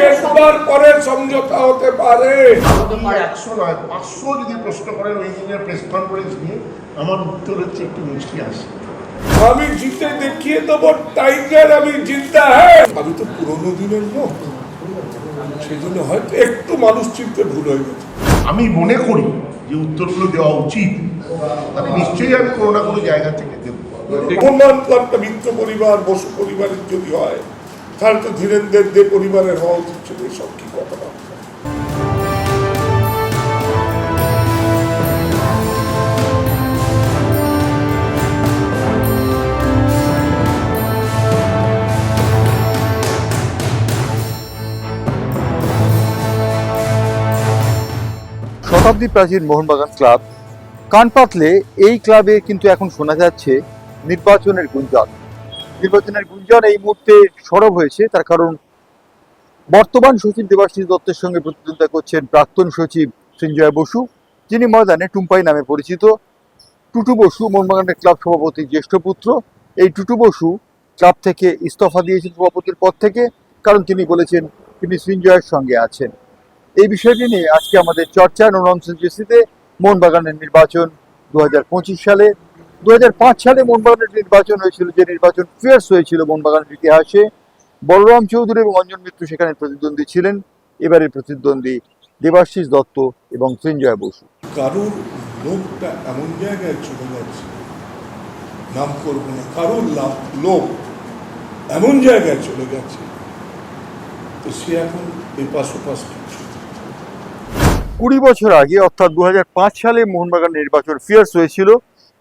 দেখবার পরে সমঝোতা হতে পারে। একশো নয় পাঁচশো যদি প্রশ্ন করেন ওই দিনের প্রেস কনফারেন্স নিয়ে আমার উত্তর হচ্ছে একটু মুচকি আসে আমি জিতে দেখিয়ে দেবো টাইগার আমি জিততে হ্যাঁ। আমি তো পুরোনো দিনের লোক। সেই জন্য হয়তো একটু মানুষ চিনতে ভুল হয়ে গেছে। আমি মনে করি যে উত্তরগুলো দেওয়া উচিত। তাহলে নিশ্চয়ই আমি কোনো না কোনো জায়গা থেকে দেবো। সম্মান তো একটা মিত্র পরিবার বসু পরিবারের যদি হয়। তাহলে তো ধীরেন্দ্রের দে পরিবারের হওয়া উচিত ছিল কি কথা শতাব্দী প্রাচীন মোহনবাগান ক্লাব। কান পাতলে এই ক্লাবে কিন্তু এখন শোনা যাচ্ছে নির্বাচনের গুঞ্জন। নির্বাচনের গুঞ্জন এই মুহূর্তে সরব হয়েছে। তার কারণ বর্তমান সচিব দেবাশিস দত্তের সঙ্গে প্রতিদ্বন্দ্বিতা করছেন প্রাক্তন সচিব সঞ্জয় বসু, যিনি ময়দানে টুম্পাই নামে পরিচিত। টুটু বসু, মোহনবাগানের ক্লাব সভাপতির জ্যেষ্ঠ পুত্র। এই টুটু বসু ক্লাব থেকে ইস্তফা দিয়েছেন সভাপতির পদ থেকে, কারণ তিনি বলেছেন তিনি সৃঞ্জয়ের সঙ্গে আছেন। এই বিষয়টি নিয়ে আজকে আমাদের চর্চা। ননসেন্স জেসিতে মোহনবাগানের নির্বাচন দু হাজার পঁচিশ সালে দু হাজার পাঁচ সালে মোহনবাগানের নির্বাচন হয়েছিল যে নির্বাচন ফিয়ার্স হয়েছিল মোহনবাগানের ইতিহাসে বলরাম চৌধুরী এবং অঞ্জন মিত্র সেখানে প্রতিদ্বন্দ্বী ছিলেন। এবারের প্রতিদ্বন্দ্বী দেবাশিস দত্ত এবং সৃঞ্জয় বসু। কারুর লোভটা এমন জায়গায় চলে যাচ্ছে নাম করব না কারুর লাভ লোভ এমন জায়গায় চলে গেছে তো সে এখন এপাশ ওপাশ কুড়ি বছর আগে অর্থাৎ দু হাজার পাঁচ সালে মোহনবাগান নির্বাচন ফিয়ার্স হয়েছিল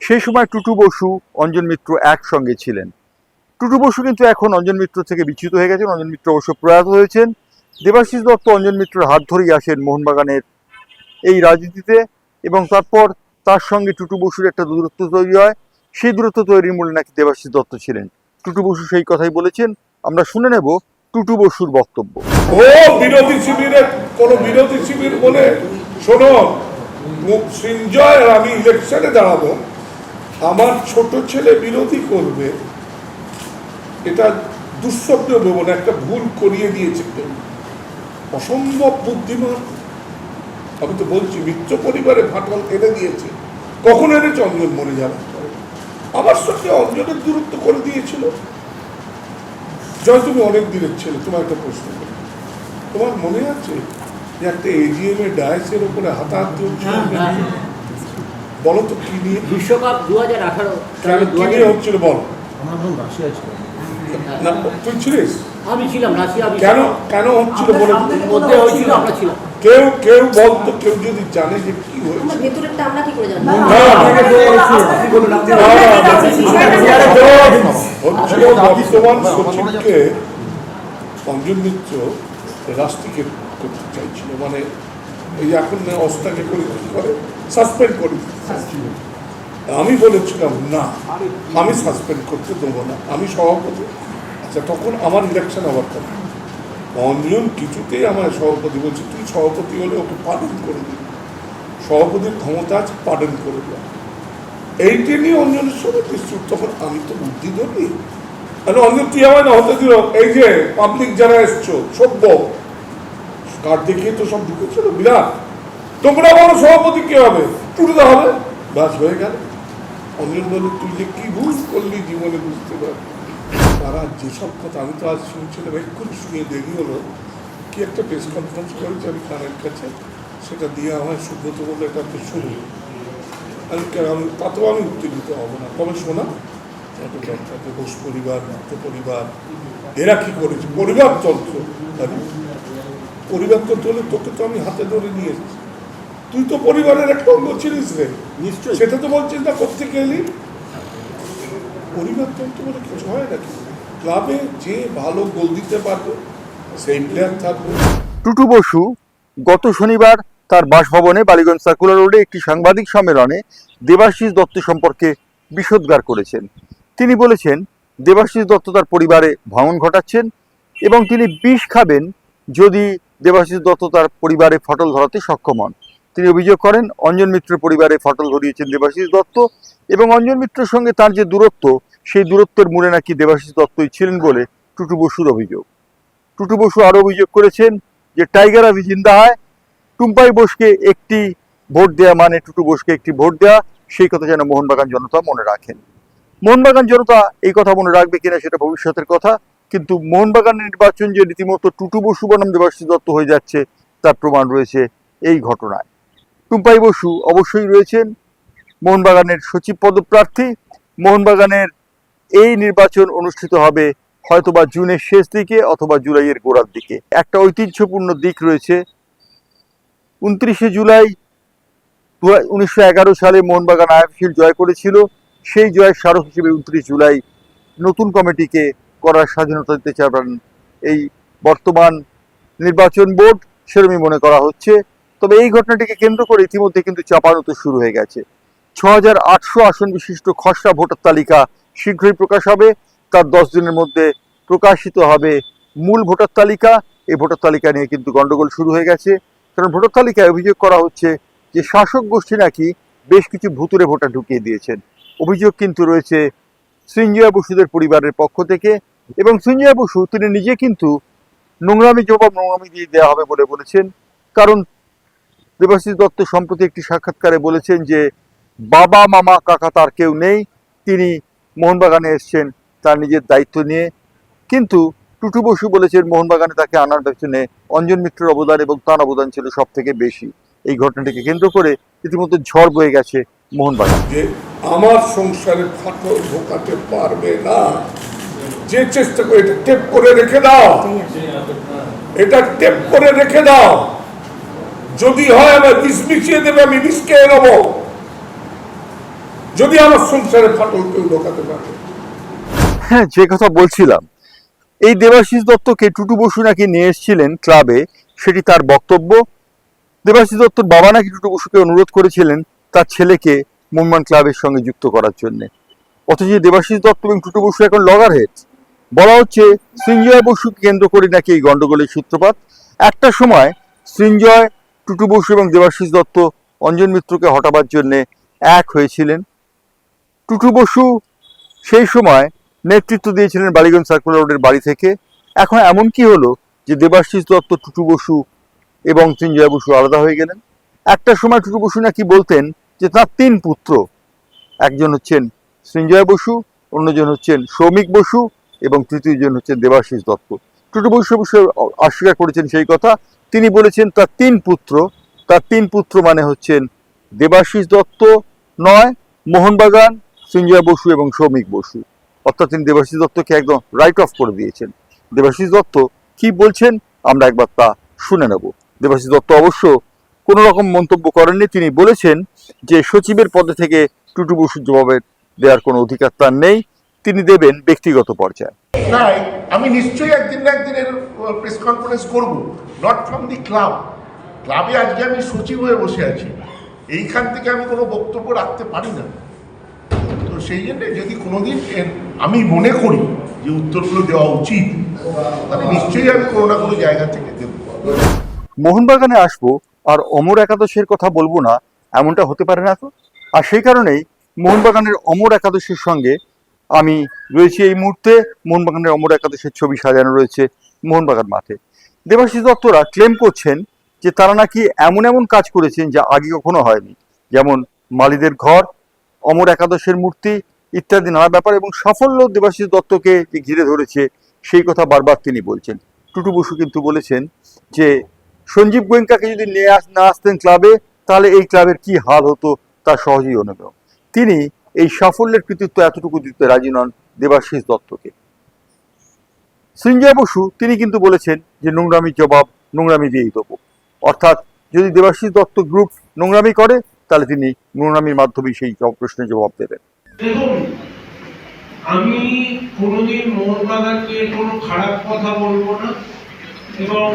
সেই সময় টুটু বসু, অঞ্জন মিত্র একসঙ্গে ছিলেন। টুটু বসু কিন্তু এখন অঞ্জন মিত্র থেকে বিচ্যুত হয়ে গেছেন, অঞ্জন মিত্র অবশ্য প্রয়াত হয়েছেন। দেবাশিস দত্ত অঞ্জন মিত্রের হাত ধরেই আসেন মোহনবাগানের এই রাজনীতিতে এবং তারপর তার সঙ্গে টুটু বসুর একটা দূরত্ব তৈরি হয়। সেই দূরত্ব তৈরির মূলে নাকি দেবাশিস দত্ত ছিলেন। টুটু বসু সেই কথাই বলেছেন। আমরা শুনে নেব টুটু বসুর বক্তব্য। ও বিরোধী শিবিরের, কোন বিরোধী শিবির বলে শোনো সৃঞ্জয় আমি ইলেকশনে দাঁড়াবো। আমার ছোট ছেলে বিরোধী করবে এটা দুঃস্বপ্ন ভেবো না একটা ভুল করিয়ে দিয়েছে কেউ। অসম্ভব বুদ্ধিমান। আমি তো বলছি মিত্র পরিবারে ফাটল এনে দিয়েছে। কখন এনেছে অঞ্জন মরে পরে আমার সঙ্গে অঞ্জনের দূরত্ব করে দিয়েছিল। জয় তুমি অনেক দিনের ছেলে তোমার একটা প্রশ্ন করি। তোমার মনে আছে যে একটা এজিএম এর ডায়াসের উপরে হাতাহাতি বলো তো কি নিয়ে বিশ্বকাপ দু হাজার আঠারো হচ্ছিল বলো আমার বোন রাশিয়া ছিল না তুই ছিলিস আমি ছিলাম রাশিয়া কেন কেন হচ্ছিল বলে মধ্যে হয়েছিল আমরা ছিলাম কেউ কেউ বলতো কেউ যদি জানে যে কি হয়েছে আমার ভেতরেরটা আমরা কি করে জানব হচ্ছিল বর্তমান সচিবকে অঞ্জন মিত্র রাষ্ট্রকে করতে চাইছিল মানে এই এখন অস্তাকে করে করে সাসপেন্ড করে। আমি বলেছিলাম, না, আমি সাসপেন্ড করতে দেবো না। আমি সভাপতি। আচ্ছা তখন আমার ইলেকশন হওয়ার কথা অঞ্জন কিছুতেই আমার সভাপতি বলছে, তুই সভাপতি হলে ওকে পালন করে দিবি সভাপতির ক্ষমতা আছে পালন করে দেওয়া এইটা নিয়ে অঞ্জনের সঙ্গে নিশ্চুপ তখন আমি তো বুদ্ধি ধরি। তাহলে অঞ্জন তুই আমায় না হতে দিল। এই যে পাবলিক যারা এসছো, সভ্য কার্ড দেখিয়ে তো সব ঢুকেছিল? বিরাট। তোমরা বলো সভাপতি কে হবে? টুটুদা হবে। বাস হয়ে গেল। অঞ্জন বলে, তুই যে কি ভুল করলি জীবনে বুঝতে পারবি তারা যেসব কথা আমি তো আজ শুনছিলাম, এক্ষুনি শুনে দেরি হলো। কি একটা প্রেস কনফারেন্স করেছে আমি কানের কাছে, সেটা দিয়ে আমার সুব্রত বলে এটা তো শুনি আমি কেন তাতেও আমি উত্তেজিত হব না। তবে শোনা ঘোষ পরিবার নাট্য পরিবার, এরা কি করেছে? পরিবার পরিবারতন্ত্র আরে, পরিবারতন্ত্র হলে তোকে তো আমি হাতে ধরে নিয়ে এসেছি তুই তো পরিবারের একটা অঙ্গ ছিলিস রে। নিশ্চয়ই। সেটা তো বলছিস না কোথেকে এলি? পরিবারতন্ত্র বলে কিছু হয় নাকি? ক্লাবে যে ভালো গোল দিতে পারবে সেই প্লেয়ার থাকবে। টুটু বসু গত শনিবার তার বাসভবনে বালিগঞ্জ সার্কুলার রোডে একটি সাংবাদিক সম্মেলনে দেবাশিস দত্ত সম্পর্কে বিষোদ্গার করেছেন। তিনি বলেছেন দেবাশিস দত্ত তার পরিবারে ভাঙন ঘটাচ্ছেন এবং তিনি বিষ খাবেন যদি দেবাশিস দত্ত তার পরিবারে ফটল ধরাতে সক্ষম হন। তিনি অভিযোগ করেন, অঞ্জন মিত্রের পরিবারে ফটল ধরিয়েছেন দেবাশিস দত্ত এবং অঞ্জন মিত্রের সঙ্গে তার যে দূরত্ব, সেই দূরত্বের মূলে নাকি দেবাশিস দত্তই ছিলেন বলে টুটু বসুর অভিযোগ। টুটু বসু আরও অভিযোগ করেছেন যে টাইগার আবি জিন্দা হয়, টুম্পাই বোসকে একটি ভোট দেওয়া মানে টুটু বোসকে একটি ভোট দেওয়া সেই কথা যেন মোহনবাগান জনতা মনে রাখেন। মোহনবাগান জনতা এই কথা মনে রাখবে কিনা সেটা ভবিষ্যতের কথা কিন্তু মোহনবাগানের নির্বাচন যে রীতিমতো টুটু বসু বনাম দেবাশিস দত্ত হয়ে যাচ্ছে, তার প্রমাণ রয়েছে এই ঘটনায়। টুম্পাই বসু অবশ্যই রয়েছেন মোহনবাগানের সচিব পদপ্রার্থী। মোহনবাগানের এই নির্বাচন অনুষ্ঠিত হবে হয়তোবা জুনের শেষ দিকে অথবা জুলাইয়ের গোড়ার দিকে। একটা ঐতিহ্যপূর্ণ দিক রয়েছে, উনত্রিশে জুলাই উনিশশো এগারো সালে মোহনবাগান আইএফসিল জয় করেছিল। সেই জয়ের স্মারক হিসেবে উনত্রিশ জুলাই নতুন কমিটিকে করার স্বাধীনতা দিতে চান এই বর্তমান নির্বাচন বোর্ড সেরকমই মনে করা হচ্ছে। তবে এই ঘটনাটিকে কেন্দ্র করে ইতিমধ্যে কিন্তু চাপানুতো শুরু হয়ে গেছে। ছ আসন বিশিষ্ট খসড়া ভোটার তালিকা শীঘ্রই প্রকাশ হবে। তার দশ দিনের মধ্যে প্রকাশিত হবে মূল ভোটার তালিকা। এই ভোটার তালিকা নিয়ে কিন্তু গন্ডগোল শুরু হয়ে গেছে। কারণ ভোটার তালিকায় অভিযোগ করা হচ্ছে যে শাসক গোষ্ঠী নাকি বেশ কিছু ভুতুরে ভোটার ঢুকিয়ে দিয়েছেন। অভিযোগ কিন্তু রয়েছে সৃঞ্জয়া বসুদের পরিবারের পক্ষ থেকে এবং সৃঞ্জয়া বসু, তিনি নিজে কিন্তু নোংরামি, জবাব নোংরামি দিয়ে দেওয়া হবে বলে বলেছেন। কারণ দেবাশিস দত্ত সম্প্রতি একটি সাক্ষাৎকারে বলেছেন যে, বাবা, মামা, কাকা তার কেউ নেই, তিনি মোহনবাগানে এসছেন, তার নিজের দায়িত্ব নিয়ে। কিন্তু টুটু বসু বলেছেন, মোহনবাগানে তাকে আনার পেছনে অঞ্জন মিত্রের অবদান এবং তার অবদান ছিল সব থেকে বেশি। এই ঘটনাটিকে কেন্দ্র করে ইতিমধ্যে ঝড় বয়ে গেছে মোহনবাগান। আমার সংসারে ফাটল ঢোকাতে পারবে না। যে চেষ্টা করে এটা টেপ করে রেখে দাও। এটা টেপ করে রেখে দাও। যদি হয় আমার বিষ মিশিয়ে দেবে, আমি বিষ খেয়ে নেব। যদি আমার সংসারে ফাটল কেউ ঢোকাতে পারে। হ্যাঁ যে কথা বলছিলাম, এই দেবাশিস দত্তকে টুটু বসু নাকি নিয়ে এসেছিলেন ক্লাবে, সেটি তার বক্তব্য। দেবাশিস দত্তর বাবা নাকি টুটু বসুকে অনুরোধ করেছিলেন, তার ছেলেকে মোহনবাগান ক্লাবের সঙ্গে যুক্ত করার জন্য। অথচ দেবাশিস দত্ত এবং টুটু বসু এখন লগার হেড বলা হচ্ছে সৃঞ্জয় বসুকে কেন্দ্র করে নাকি এই গন্ডগোলের সূত্রপাত। একটা সময় সৃঞ্জয়, টুটু বসু এবং দেবাশিস দত্ত অঞ্জন মিত্রকে হটাবার জন্য এক হয়েছিলেন। টুটু বসু সেই সময় নেতৃত্ব দিয়েছিলেন বালিগঞ্জ সার্কুলার রোডের বাড়ি থেকে। এখন এমন কি হলো যে দেবাশিস দত্ত, টুটু বসু এবং সৃঞ্জয় বসু আলাদা হয়ে গেলেন? একটা সময় টুটু বসু নাকি বলতেন যে তার তিন পুত্র। একজন হচ্ছেন সৃঞ্জয় বসু, অন্যজন হচ্ছেন সৌমিক বসু এবং তৃতীয়জন হচ্ছেন দেবাশিস দত্ত। টুটু বসু অবশ্য অস্বীকার করেছেন সেই কথা। তিনি বলেছেন, তার তিন পুত্র, তার তিন পুত্র মানে হচ্ছেন দেবাশিস দত্ত নয়, মোহনবাগান, সঞ্জয় বসু এবং সৌমিক বসু। অর্থাৎ তিনি দেবাশিস দত্তকে একদম রাইট অফ করে দিয়েছেন। দেবাশিস দত্ত কি বলছেন, আমরা একবার তা শুনে নেব। দেবাশিস দত্ত অবশ্য কোনো রকম মন্তব্য করেননি। তিনি বলেছেন যে সচিবের পদে থেকে টুটু বসুর জবাবের দেওয়ার কোনো অধিকার তার নেই। তিনি দেবেন ব্যক্তিগত পর্যায়ে। তাই আমি নিশ্চয়ই একদিন না একদিন এর প্রেস কনফারেন্স করব। নট ফ্রম দি ক্লাব ক্লাবে আজকে আমি সচিব হয়ে বসে আছি। এইখান থেকে আমি কোনো বক্তব্য রাখতে পারি না। তো সেই জন্য যদি কোনোদিন এর আমি মনে করি যে উত্তরগুলো দেওয়া উচিত তাহলে নিশ্চয়ই আমি কোনো না কোনো জায়গা থেকে দেবো। মোহনবাগানে আসব আর অমর একাদশের কথা বলব না, এমনটা হতে পারে না তো? আর সেই কারণেই মোহনবাগানের অমর একাদশের সঙ্গে আমি রয়েছি এই মুহূর্তে। মোহনবাগানের অমর একাদশের ছবি সাজানো রয়েছে মোহনবাগান মাঠে। দেবাশিস দত্তরা ক্লেম করছেন যে তারা নাকি এমন এমন কাজ করেছেন যা আগে কখনো হয়নি। যেমন মালিদের ঘর, অমর একাদশের মূর্তি ইত্যাদি নানা ব্যাপার এবং সাফল্য দেবাশিস দত্তকে যে ঘিরে ধরেছে, সেই কথা বারবার তিনি বলছেন। টুটু বসু কিন্তু বলেছেন যে সঞ্জীব গোয়েঙ্কাকে যদি নিয়ে না আসতেন ক্লাবে, তাহলে এই ক্লাবের কি হাল হতো তা সহজেই অনুভব তিনি এই সাফল্যের কৃতিত্ব এতটুকু দিতে রাজি নন দেবাশিস দত্তকে। সৃঞ্জয় বসু, তিনি কিন্তু বলেছেন যে নোংরামির জবাব নোংরামি দিয়েই দেবো। অর্থাৎ যদি দেবাশিস দত্ত গ্রুপ নোংরামি করে, তাহলে তিনি নোংরামির মাধ্যমে সেই প্রশ্নের জবাব দেবেন। আমি কোনোদিন মোহনবাগানকে কোনো খারাপ কথা বলব না এবং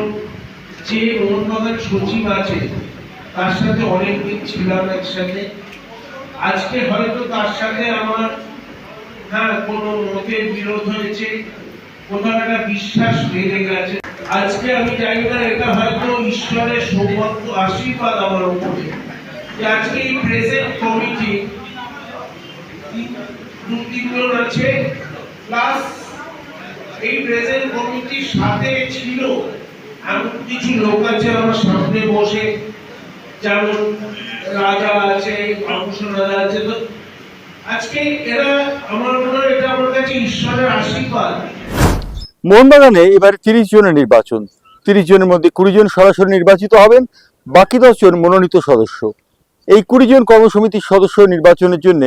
যে মোহনবাগান সচিব আছে, তার সাথে অনেকদিন ছিলাম একসাথে। আজকে হয়তো তার সাথে আমার হ্যাঁ কোনো মতের বিরোধ হয়েছে, কোথাও একটা বিশ্বাস বেড়ে গেছে। আজকে আমি জানি না, এটা হয়তো ঈশ্বরের সৌভাগ্য, আশীর্বাদ আমার উপরে। আজকে এই প্রেজেন্ট কমিটি দু তিনজন আছে প্লাস এই প্রেজেন্ট কমিটির সাথে ছিল এমন কিছু লোক আছে আমার সামনে বসে, যেমন রাজা আছে বাবুসন রাজা আছে, তো আজকে এরা আমার মনে হয় এটা আমার কাছে ঈশ্বরের আশীর্বাদ। মোহনবাগানে এবারে তিরিশ জনের নির্বাচন। তিরিশ জনের মধ্যে কুড়ি জন সরাসরি নির্বাচিত হবেন, বাকি দশ জন মনোনীত সদস্য। এই কুড়ি জন কর্মসমিতির সদস্য নির্বাচনের জন্য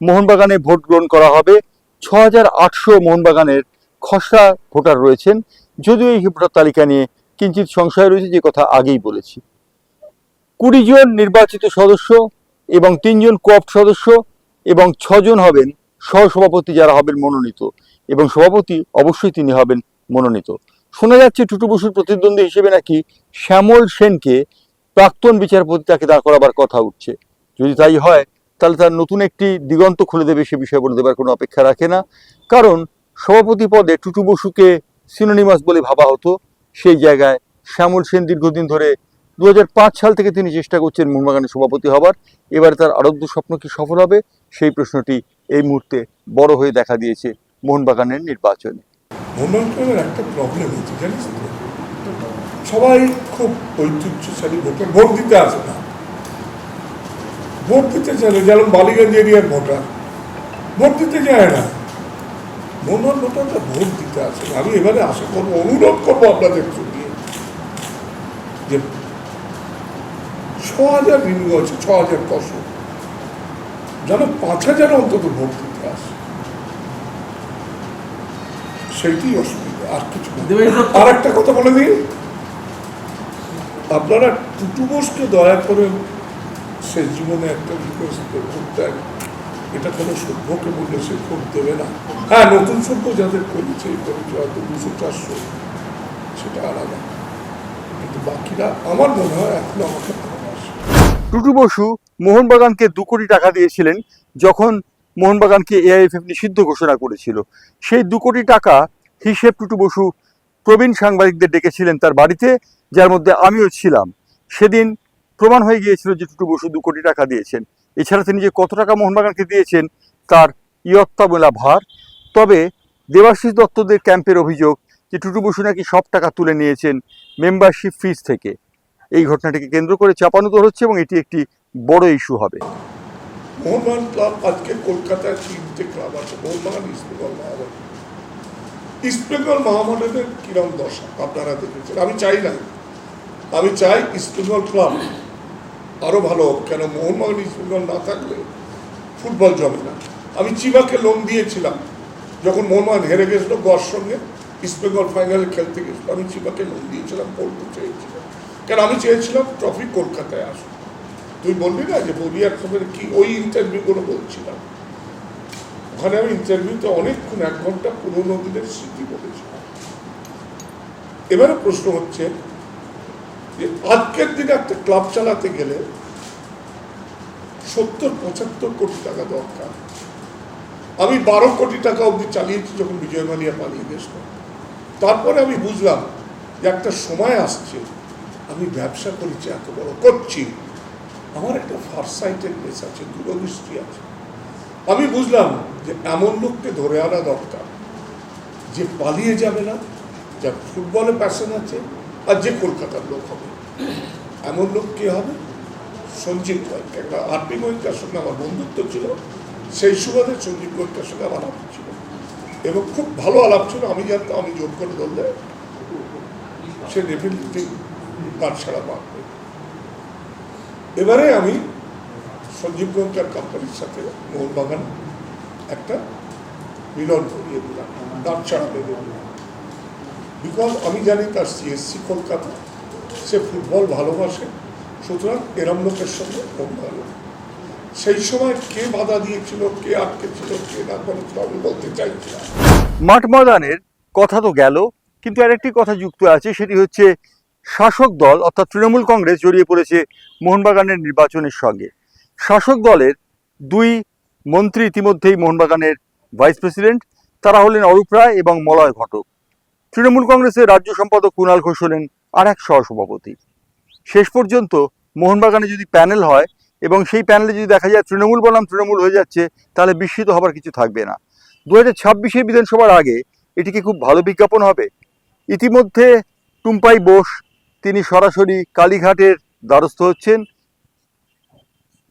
মোহনবাগানে ভোট গ্রহণ করা হবে। ছ হাজার আটশো মোহনবাগানের খসড়া ভোটার রয়েছেন। যদিও এই ভোটার তালিকা নিয়ে কিঞ্চিত সংশয় রয়েছে যে কথা আগেই বলেছি। কুড়ি জন নির্বাচিত সদস্য এবং তিনজন কোঅপ সদস্য এবং ছজন হবেন সহসভাপতি যারা হবেন মনোনীত এবং সভাপতি অবশ্যই তিনি হবেন মনোনীত। শোনা যাচ্ছে টুটু বসুর প্রতিদ্বন্দ্বী হিসেবে নাকি শ্যামল সেনকে প্রাক্তন বিচারপতি তাকে দাঁড় করাবার কথা উঠছে। যদি তাই হয়, তাহলে তার নতুন একটি দিগন্ত খুলে দেবে সে বিষয়ে বলে দেবার কোনো অপেক্ষা রাখে না। কারণ সভাপতি পদে টুটু বসুকে সিনোনিমাস বলে ভাবা হতো। সেই জায়গায় শ্যামল সেন দীর্ঘদিন ধরে দু হাজার পাঁচ সাল থেকে তিনি চেষ্টা করছেন মোহনবাগানের সভাপতি হবার। এবারে তার আরব্ধ স্বপ্ন কি সফল হবে? সেই প্রশ্নটি এই মুহূর্তে বড় হয়ে দেখা দিয়েছে মোহনবাগানের নির্বাচনে। মোহনবাগানের একটা প্রবলেম হচ্ছে জানিস সবাই খুব ঐতিহ্যশালী ভোটার, ভোট দিতে আসে না। ভোট দিতে না যেমন বালিগঞ্জ এরিয়ার ভোটার, ভোট দিতে যায় না। মোহনবাগান ভোটাররা ভোট দিতে না আমি এবারে আশা করব অনুরোধ করব আপনাদের সঙ্গে যে ছ হাজার রিনিউ আছে ছ হাজার কশো যেন পাঁচ হাজার অন্তত ভোট দিতে আসে। সেইটাই অসুবিধা আর কিছু আর একটা কথা বলে দিই আপনারা টুটু বোসকে দয়া করে শেষ জীবনে একটা রিকোয়েস্ট করতেন এটা কোনো সভ্যকে বললে সে ভোট দেবে না। হ্যাঁ নতুন সভ্য যাদের করেছে করেছে হয়তো দুশো চারশো। সেটা আলাদা। কিন্তু বাকিরা, আমার মনে হয় এখনও আমাকে ভালোবাসে। টুটু বসু মোহনবাগানকে দু কোটি টাকা দিয়েছিলেন যখন মোহনবাগানকে এআইএফএফ নিষিদ্ধ ঘোষণা করেছিল। সেই দু কোটি টাকা হিসেব টুটু বসু প্রবীণ সাংবাদিকদের ডেকেছিলেন তার বাড়িতে, যার মধ্যে আমিও ছিলাম। সেদিন প্রমাণ হয়ে গিয়েছিল যে টুটু বসু দু কোটি টাকা দিয়েছেন। এছাড়া তিনি যে কত টাকা মোহনবাগানকে দিয়েছেন, তার ইয়ত্তা বলা ভার। তবে দেবাশিস দত্তদের ক্যাম্পের অভিযোগ যে টুটু বসু নাকি সব টাকা তুলে নিয়েছেন মেম্বারশিপ ফিস থেকে। এই ঘটনাটিকে কেন্দ্র করে চাপানুতর হচ্ছে এবং এটি একটি বড় ইস্যু হবে। মোহনবাগান ক্লাব আজকে কলকাতায় তিনটে ক্লাব আছে, মোহনবাগান ইস্টবেঙ্গল মহামডান ইস্টবেঙ্গল মহামডানের কিরম দশা, আপনারা দেখেছেন। আমি চাই না। আমি চাই ইস্টবেঙ্গল ক্লাব আরও ভালো কেন? মোহনবাগান ইস্টবেঙ্গল না থাকলে ফুটবল জমে না। আমি চিবাকে লোন দিয়েছিলাম। যখন মোহনবাগান হেরে গেছিল গড় সঙ্গে ইস্টবেঙ্গল ফাইনালে খেলতে গেছিল, আমি চিবাকে লোন দিয়েছিলাম বলতে চেয়েছিলাম। কেন? আমি চেয়েছিলাম ট্রফি কলকাতায় আসুক। তুই বললি না যে বলিয়ার খবরে কি? ওই ইন্টারভিউগুলো বলছিলাম। ওখানে আমি ইন্টারভিউতে অনেকক্ষণ, এক ঘণ্টা পুরোনো দিনের স্মৃতি বলেছিলাম। এবারে প্রশ্ন হচ্ছে আজকের দিনে একটা ক্লাব চালাতে গেলে সত্তর, পঁচাত্তর কোটি টাকা দরকার। আমি বারো কোটি টাকা অবধি চালিয়েছি যখন বিজয় মালিয়া পালিয়ে গেছিল তারপরে আমি বুঝলাম যে একটা সময় আসছে, আমি ব্যবসা করেছি, এত বড় করছি। আমার একটা ফারসাইটের নেস আছে, দূরদৃষ্টি আছে। আমি বুঝলাম যে এমন লোককে ধরে আনা দরকার, যে পালিয়ে যাবে না, যার ফুটবলে প্যাশন আছে আর যে কলকাতার লোক হবে। এমন লোক কে হবে? সঞ্জীব গোয়েঙ্কা একটা আরপি গোয়েঙ্কার সঙ্গে আমার বন্ধুত্ব ছিল, সেই সুবাদে সঞ্জীব গোয়েঙ্কার সঙ্গে আমার আলাপ ছিল। এবং খুব ভালো আলাপ ছিল, আমি জানতাম আমি জোর করে ধরলে সে ডেফিনেটলি তার ছাড়া পাবে এবারে আমি সঞ্জীব গোয়েঙ্কার কোম্পানির সাথে মোহনবাগান একটা মিলন করিয়ে দিলাম দাঁত ছাড়া বেঁধে দিলাম বিকজ আমি জানি তার সিএসসি কলকাতা সে ফুটবল ভালোবাসে, সুতরাং এরম লোকের সঙ্গে মোহনবাগান সেই সময় কে বাধা দিয়েছিল, কে আটকে ছিল কে না করেছিল আমি বলতে চাইছি মাঠ ময়দানের কথা তো গেল, কিন্তু আরেকটি কথা যুক্ত আছে, সেটি হচ্ছে শাসক দল, অর্থাৎ তৃণমূল কংগ্রেস, জড়িয়ে পড়েছে মোহনবাগানের নির্বাচনের সঙ্গে। শাসক দলের দুই মন্ত্রী ইতিমধ্যেই মোহনবাগানের ভাইস প্রেসিডেন্ট, তারা হলেন অরূপ রায় এবং মলয় ঘটক। তৃণমূল কংগ্রেসের রাজ্য সম্পাদক কুণাল ঘোষ হলেন আর এক সহসভাপতি। শেষ পর্যন্ত মোহনবাগানে যদি প্যানেল হয় এবং সেই প্যানেলে যদি দেখা যায় তৃণমূল বনাম তৃণমূল হয়ে যাচ্ছে, তাহলে বিস্মিত হবার কিছু থাকবে না। দু হাজার ছাব্বিশে বিধানসভার আগে এটিকে খুব ভালো বিজ্ঞাপন হবে? ইতিমধ্যে টুম্পাই বোস, তিনি সরাসরি কালীঘাটের দ্বারস্থ হচ্ছেন।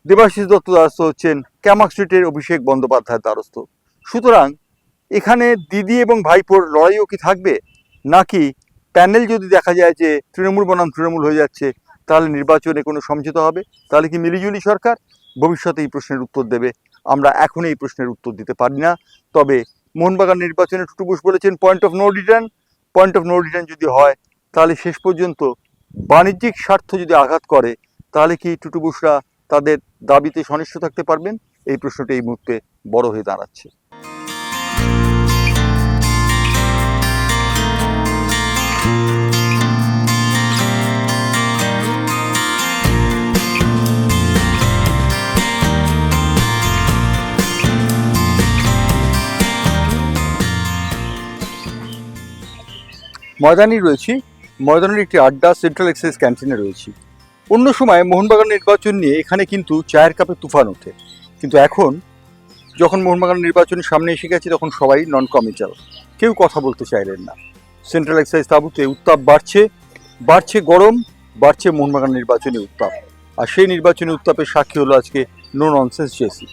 দেবাশিস দত্ত দ্বারস্থ হচ্ছেন। ক্যামাক স্ট্রিটের অভিষেক বন্দ্যোপাধ্যায়ের দ্বারস্থ। সুতরাং এখানে দিদি এবং ভাইপোর লড়াইও কি থাকবে? নাকি প্যানেল যদি দেখা যায় যে তৃণমূল বনাম তৃণমূল হয়ে যাচ্ছে, তাহলে নির্বাচনে কোনো সমঝোতা হবে? তাহলে কি মিলিজুলি সরকার? ভবিষ্যতে এই প্রশ্নের উত্তর দেবে। আমরা এখন এই প্রশ্নের উত্তর দিতে পারি না। তবে মোহনবাগান নির্বাচনে টুটু বোস বলেছেন point of no return point of no return যদি হয়, তাহলে শেষ পর্যন্ত বাণিজ্যিক স্বার্থ যদি আঘাত করে, তাহলে কি টুটু বোসরা তাদের দাবিতে সনিষ্ঠ থাকতে পারবেন? এই প্রশ্নটি এই মুহূর্তে বড় হয়ে দাঁড়াচ্ছে। ময়দানে রয়েছি। ময়দানের একটি আড্ডা সেন্ট্রাল এক্সাইজ ক্যান্টিনে রয়েছি। অন্য সময় মোহনবাগান নির্বাচন নিয়ে এখানে কিন্তু চায়ের কাপে তুফান ওঠে। কিন্তু এখন, যখন মোহনবাগান নির্বাচন সামনে এসে গেছে, তখন সবাই নন কমিটাল কেউ কথা বলতে চাইলেন না। সেন্ট্রাল এক্সাইজ তাবুতে উত্তাপ বাড়ছে। বাড়ছে গরম, বাড়ছে মোহনবাগান নির্বাচনী উত্তাপ। আর সেই নির্বাচনী উত্তাপের সাক্ষী হলো আজকে নো ননসেন্স জেসি